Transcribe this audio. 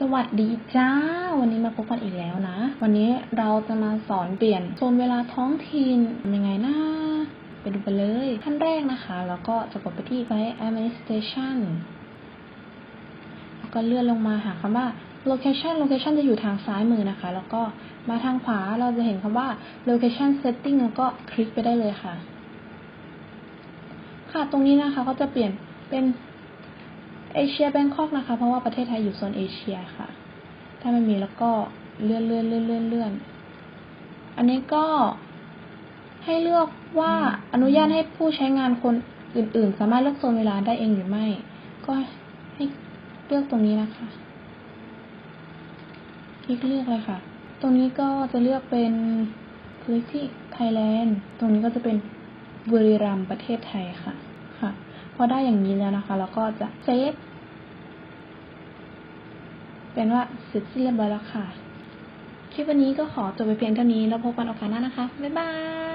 สวัสดีจ้า วันนี้มาพบกันอีกแล้วนะ วันนี้เราจะมาสอนเปลี่ยนโซนเวลาท้องถิ่นยังไงนะไปดูกันเลยขั้นแรกนะคะ แล้วก็จะกดไปที่ Site Administration แล้วก็เลื่อนลงมาหาคำว่า Location Location จะอยู่ทางซ้ายมือนะคะ แล้วก็มาทางขวาเราจะเห็นคำว่า Location Setting แล้วก็คลิกไปได้เลยค่ะ ค่ะตรงนี้นะคะก็จะเปลี่ยนเป็น เอเชียแบงคอกนะคะ เพราะว่าประเทศไทยอยู่โซนเอเชียค่ะ ถ้าไม่มีแล้วก็เลื่อนเลื่อนเลื่อนเลื่อนเลื่อนอันนี้ก็ให้เลือกว่าอนุญาตให้ผู้ใช้งานคนอื่น ๆ สามารถเลือกโซนเวลาได้เองหรือไม่ ก็ให้เลือกตรงนี้นะคะ คลิกเลือกเลยค่ะ ตรงนี้ก็จะเลือกเป็นคลิกที่ไทยแลนด์ ตรงนี้ก็จะเป็นบุรีรัมย์ประเทศไทยค่ะ พอได้อย่างนี้แล้วนะคะ เราก็จะเซฟเป็นว่าเสร็จสิ้นเรียบร้อยแล้วค่ะ คลิปวันนี้ก็ขอจบไปเพียงเท่านี้ แล้วพบกันโอกาสหน้านะคะ บ๊ายบาย